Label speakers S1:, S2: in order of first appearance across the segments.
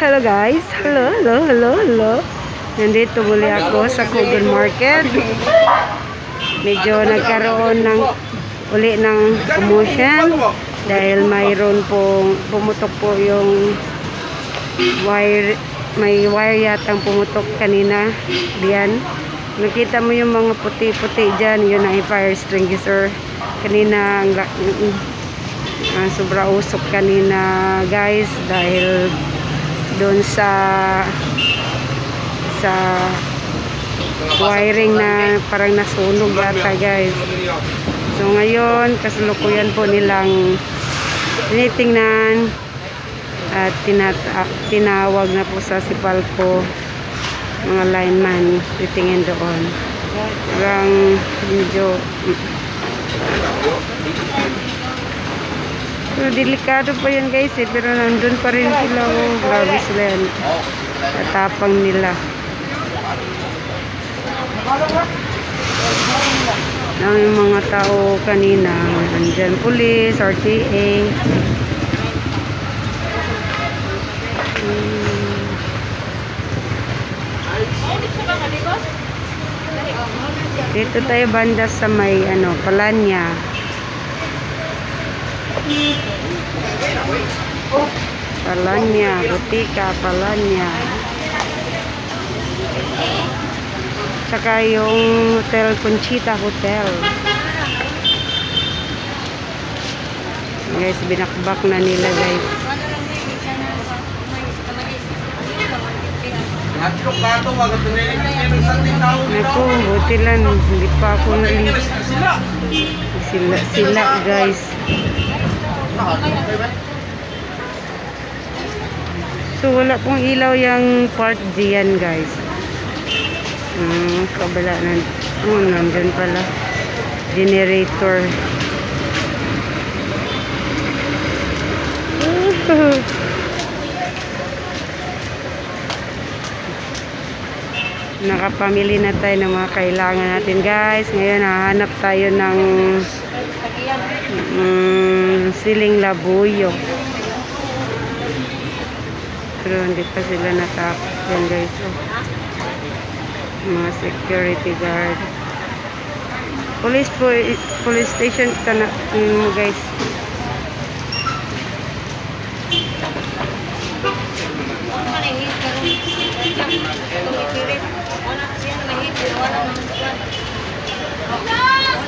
S1: Hello guys. Hello, hello, hello, hello. Nandito muli ako sa Cougar Market. Medyo nagkaroon ng uli ng promotion dahil mayroon pong pumutok po yung wire may wire yatang pumutok kanina diyan nakita mo yung mga puti-puti dyan yun ang fire extinguisher kanina ang la- Ah, sobra usok kanina guys dahil doon sa sa wiring na parang nasunog yata guys. So ngayon kasalukuyan po nilang tinitingnan at tinata tinawag na po sa Sipalco mga lineman titingin doon. Parang medyo So, delikado pa yan guys eh. Pero nandun pa rin sila. Oh, grabe sila yan. Katapang nila. Ang mga tao kanina. Nandyan police, RTA. Hmm. Dito tayo banda sa may ano, Palanya. Palanya, Butika, Palanya. Tsaka yung Hotel Conchita Hotel. Guys, binakbak na nila guys. Naku, buti lang. Hindi pa ako nali.
S2: sila.
S1: Sila, sila guys. So, wala pong ilaw yung part diyan guys. Hmm, kabala na. Oh, nandun pala. Generator. Nakapamili na tayo ng mga kailangan natin guys. Ngayon, hahanap tayo ng mm, siling labuyo. Pero hindi pa sila natapos yan guys. Oh. Mga security guard. Police po, police station ka na mm, guys.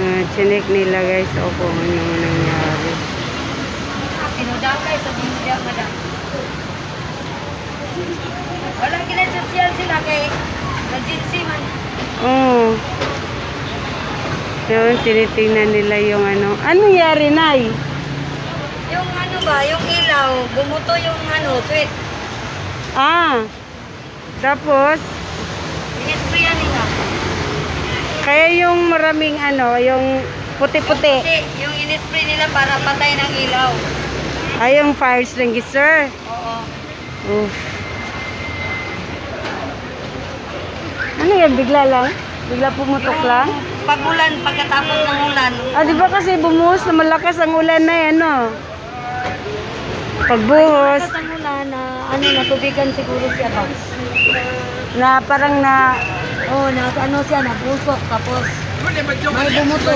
S1: Uh, chinek nila guys o kung ano yung nangyari.
S3: Pinudakay sa media, madam. Walang kinasosial sila kay agency man.
S1: Oo. Yun, tinitingnan nila yung ano. Anong nangyari, Nay?
S3: Yung ano ba, yung ilaw, bumuto yung ano, sweet.
S1: Ah. Tapos,
S3: Inisprayan nila.
S1: Kaya yung maraming ano, yung puti-puti.
S3: Yung inispray nila para patay ng ilaw.
S1: Ay, yung fire extinguisher.
S3: Oo.
S1: Oof. Ano yan, bigla lang? Bigla pumutok lang?
S3: Pagulan, pagkatapos ng ulan.
S1: Ah, di ba kasi bumuhos na malakas ang ulan na yan, no? Pagbuhos,
S3: Pagkatapos ng ulan, na ano, natubigan siguro siya ba?
S1: na parang na,
S3: Oo, na ano siya, nabusok. Tapos,
S2: May
S3: bumuto.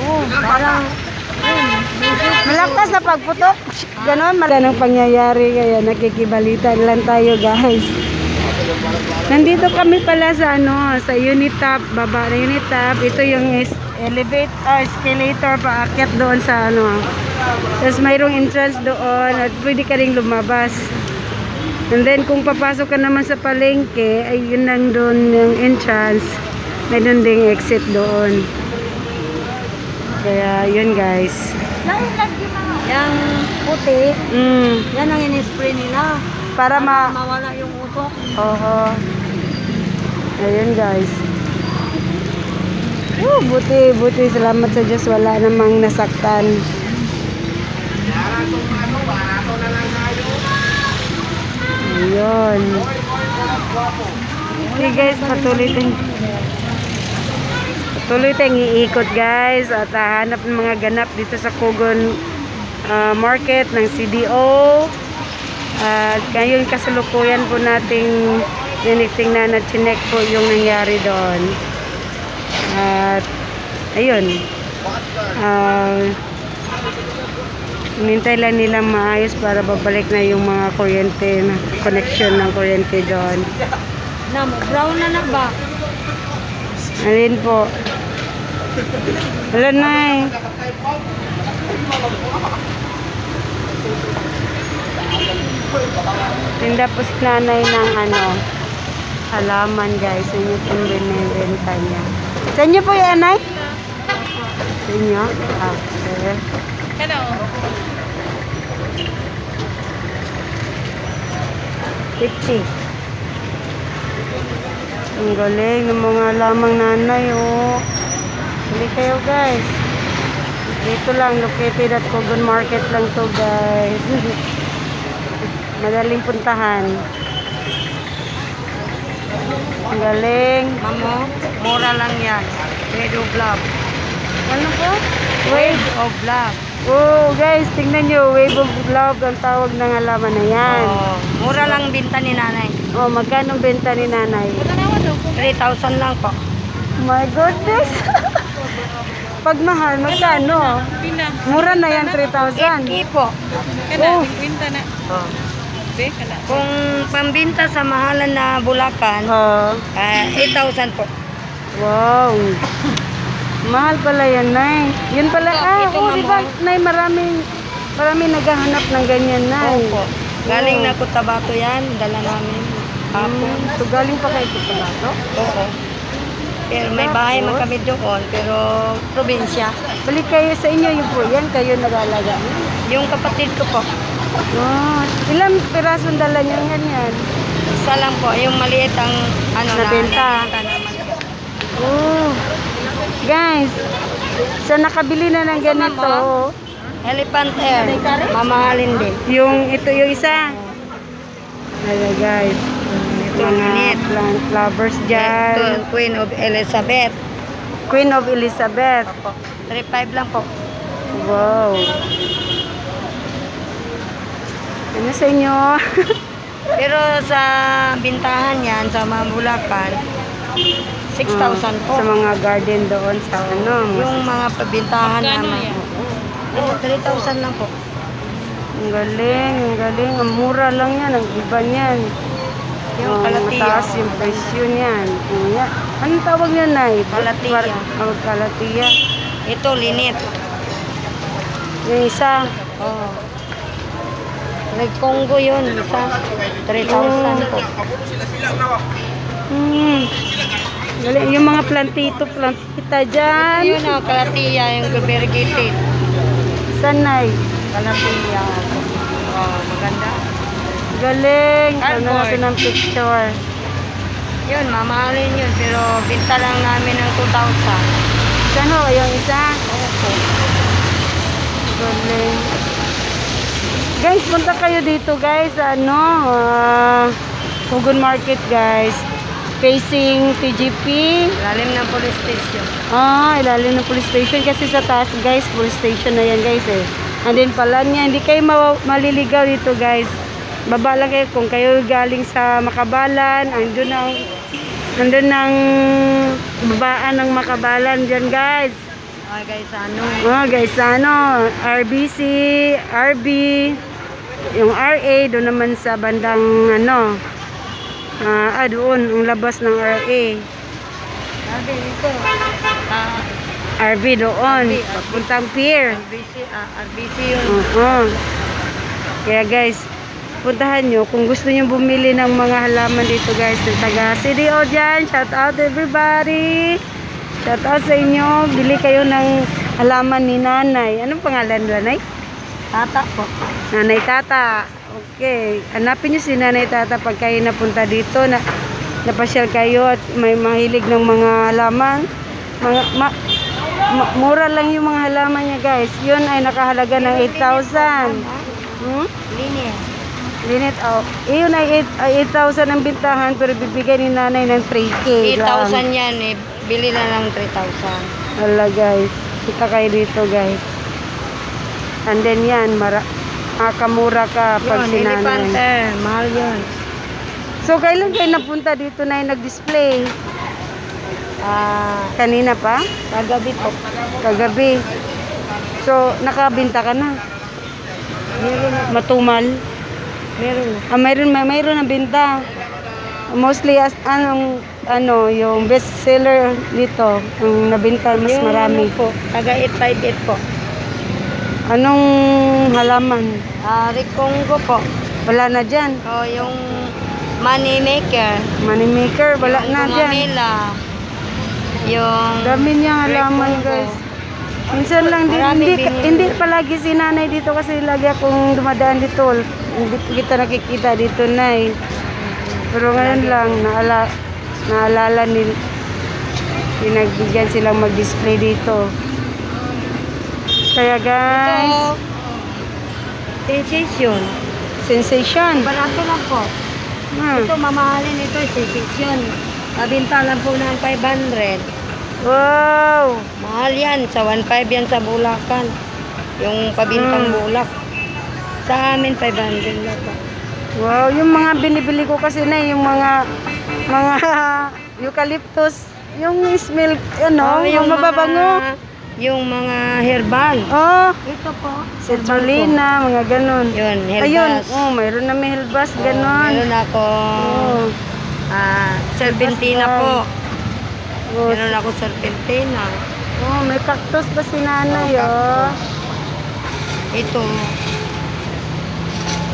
S3: oo, parang,
S1: malakas na pagputok. Ganon, malakas ang pangyayari kaya nakikibalita lang tayo, guys. Nandito kami pala sa ano, sa unit top, baba na unit top. Ito yung is- elevate, ah, escalator paakyat doon sa ano. Tapos mayroong entrance doon at pwede ka rin lumabas. And then kung papasok ka naman sa palengke, ay yun lang doon yung entrance. May doon ding exit doon. Kaya yun guys.
S3: Yung puti,
S1: Mm,
S3: yan ang inispray nila.
S1: para ma...
S3: mawala yung usok.
S1: Oo. Ayan guys. Oh, buti, buti. Salamat sa Diyos. Wala namang nasaktan. Ayun. Okay guys, patuloy tayong patuloy tayong iikot guys at hahanap ng mga ganap dito sa Kogon ah, Market ng CDO. At ngayon kasalukuyan po nating tinitingnan at chinek po yung nangyari doon. At ayun. Ah Hinintay lang nilang maayos para babalik na yung mga kuryente, na connection ng kuryente doon.
S3: Na, brown na na ba?
S1: Alin po? Wala na eh. Tinda po si nanay ng ano, halaman guys. Sa inyo pong binibenta niya. Sa inyo po yan, Nay? Sa inyo? Ah, okay.
S3: Hello.
S1: Fifty. Ang galing ng mga lamang nanay, oh. Hindi kayo, guys. Dito lang, located at Kogon Market lang to, guys. Madaling puntahan. Ang galing.
S3: Mamo, mura lang yan. Red of love.
S1: Ano po?
S3: Wave of love.
S1: Oh, guys, tingnan nyo. Wave of love ang tawag ng halaman na yan.
S3: Oh, mura lang binta ni nanay.
S1: Oh, magkano benta ni nanay?
S3: 3,000 lang po.
S1: My goodness. Pag mahal, magkano? Mura na yan, 3,000.
S3: 8K po.
S1: Oh,
S3: Oh. Kung pambinta sa mahalan na Bulacan,
S1: oh,
S3: ah, 8,000 po.
S1: wow. Mahal pala yan, Nay. Yun pala,
S3: Ito,
S1: ah,
S3: ito
S1: oh,
S3: nga
S1: di ba. Nay, maraming, maraming naghahanap ng ganyan, Nay.
S3: Opo. Galing na Cotabato yan, dala namin. Hapon.
S1: Hmm, so, galing pa kayo sa Palato?
S3: Oo. Pero may bahay man kami doon, pero probinsya.
S1: Balik kayo sa inyo, yung po yan, kayo nag-alaga.
S3: Yung kapatid ko po,
S1: Oh, ilang pirasong dala niyo ganyan?
S3: isa lang po, yung maliit ang ano
S1: Nabenta.
S3: na, naman.
S1: Oh. Guys, sa nakabili na ng ganito, oh,
S3: Elephant Air, mamahalin din.
S1: yung ito yung isa. Ayan guys.
S3: Ito,
S1: Mga plant lovers
S3: Ito,
S1: dyan.
S3: Queen of Elizabeth.
S1: Queen of Elizabeth.
S3: Opo. 3.5 lang po.
S1: Wow. Ano sa inyo?
S3: Pero sa bintahan yan, sa mga Bulacan, 6,000 po.
S1: Sa mga garden doon sa ano.
S3: Yung mga pabintahan naman. Oo, 3,000 lang po.
S1: Ang galing, ang galing. Ang mura lang yan. Ang iba niyan.
S3: Yung
S1: Oh,
S3: kalatiya.
S1: Mataas yung presyo niyan. Ayan. Anong tawag niyan, Nay?
S3: Kalatiya.
S1: Oh, kalatiya.
S3: Ito, linit.
S1: Yung isa.
S3: Oo. Red Congo yun, isa. 3,000 po.
S1: Hmm. Galing. Yung mga plantito, plantita dyan.
S3: Yun ang kalatiya, yung variegated.
S1: Saan, Nay?
S3: Kalatiya. Oh, maganda.
S1: Galing. Ano natin ng picture.
S3: Yun, mamahalin yun. Pero binta lang namin ng 2,000.
S1: Saan ho? Yung isa?
S3: Opo.
S1: Galing. Guys, punta kayo dito guys. Ano? ah, Hugon Market guys. Facing TGP.
S3: Lalim ng police station.
S1: Ah, ilalim ng police station kasi sa taas guys, police station na yan guys eh. And then pala niya, hindi kayo ma- maliligaw dito guys. Baba lang kayo kung kayo galing sa Makabalan, andun ang andun ang babaan ng Makabalan dyan guys.
S3: Okay guys, ano?
S1: Oh guys, ano, RBC, RB, yung RA, doon naman sa bandang ano, ah, ah doon, ang labas ng RA.
S3: Sabi ito. Ah,
S1: RB doon, papuntang pier.
S3: RBC, ah, RBC yun.
S1: Oo. Kaya guys, puntahan nyo kung gusto nyo bumili ng mga halaman dito guys ng taga CDO dyan. Shout out everybody. Shout out sa inyo. Bili kayo ng halaman ni nanay. Anong pangalan nanay?
S3: Tata po.
S1: Nanay Tata. Okay. Hanapin nyo si Nanay Tata pag kayo napunta dito. Na, napasyal kayo at may mahilig ng mga halaman. Mga, ma- ma- mura lang yung mga halaman niya guys. Yun ay nakahalaga ng 8,000. Hmm?
S3: Linis.
S1: Linit, oh. Iyon ay 8 ay 8,000 ang bintahan pero bibigyan ni nanay ng 3K lang.
S3: 8,000 yan eh. Bili na lang 3,000.
S1: Wala guys. Kita kayo dito guys. And then yan, mara makamura ka pag
S3: Yun,
S1: sinanay.
S3: elephante. Mahal yun.
S1: So, kailan kayo napunta dito na yung nag-display?
S3: Ah,
S1: Kanina pa?
S3: kagabi po.
S1: Kagabi. So, nakabinta ka na?
S3: Meron.
S1: Matumal?
S3: Meron.
S1: Ah, mayroon, may, mayroon na binta. Mostly, as, anong, ano, yung best seller dito, ang nabinta, mas
S3: Yung
S1: marami.
S3: ano po. Taga 858 po.
S1: Anong halaman?
S3: Ah, Ricongo po.
S1: Wala na dyan.
S3: O, yung money maker.
S1: Money maker, wala
S3: yung
S1: na dyan.
S3: gumamela. Yung...
S1: Dami niyang halaman, guys. Minsan lang, di,
S3: Marami
S1: hindi,
S3: binili.
S1: hindi palagi si nanay dito kasi lagi akong dumadaan dito. Hindi kita nakikita dito, nay. Pero ngayon lang, naala, naalala ni pinagbigyan silang mag-display dito. Kaya guys,
S3: Ito, sensation.
S1: sensation.
S3: Barato lang po.
S1: Hmm.
S3: Ito, mamahalin ito, sensation. Kabinta lang po ng 500.
S1: Wow!
S3: Mahal yan. Sa 1.5 yan sa Bulacan. Yung pabintang
S1: Mm.
S3: bulak. Sa amin, 500 lang po.
S1: Wow, yung mga binibili ko kasi na yung mga mga eucalyptus, yung smell, ano,
S3: Oh,
S1: yung, mababango.
S3: mga- yung mga herbal.
S1: Oh,
S3: Ito po.
S1: citrulina, mga ganun.
S3: Yun, herbas.
S1: Ayun, oh, mayroon na may helbas,
S3: Oh, meron ako
S1: Oh,
S3: ah, serpentina
S1: Herbas
S3: po.
S1: oh,
S3: Meron ako serpentina.
S1: oh, may cactus pa si nanay,
S3: Oh,
S1: oh.
S3: Ito.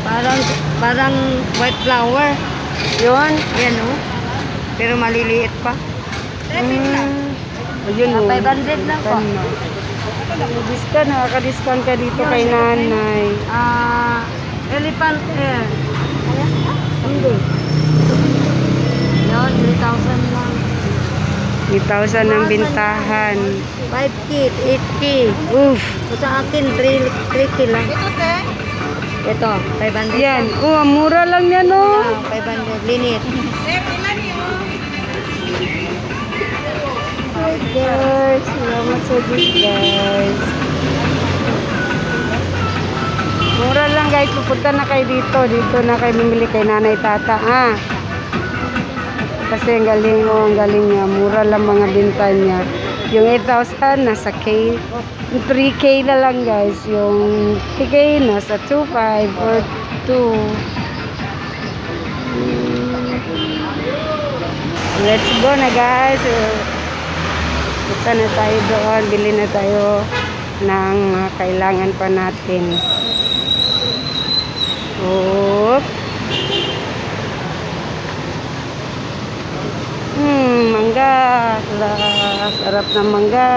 S3: Parang parang white flower.
S1: Yun.
S3: Yan oh. Pero maliliit pa.
S1: Mm. Ayun, oh.
S3: 500 lang po.
S1: Discount, nakaka-discount ka dito kay nanay.
S3: Ah, elephant hair.
S1: Hindi.
S3: Yun, 3,000 lang.
S1: 3,000 ang bintahan.
S3: 5K, 8K.
S1: Uff.
S3: O sa akin, 3, 3K lang. Ito, 500.
S1: Yan. Oh, ang mura lang yan, oh.
S3: Ah, 500. Linit.
S1: Hi guys, salamat sa gift guys. Mura lang guys, pupunta na kayo dito. Dito na kayo bumili kay nanay tata, ha? Kasi ang galing oh, ang galing niya. Mura lang mga binta niya. Yung 8,000 nasa K. Yung 3K na lang guys. Yung 3K nasa 2,500 or 2. Let's go na guys. Punta na tayo doon. Bili na tayo ng mga kailangan pa natin. Oop. Hmm, mangga. Sarap, ng mangga.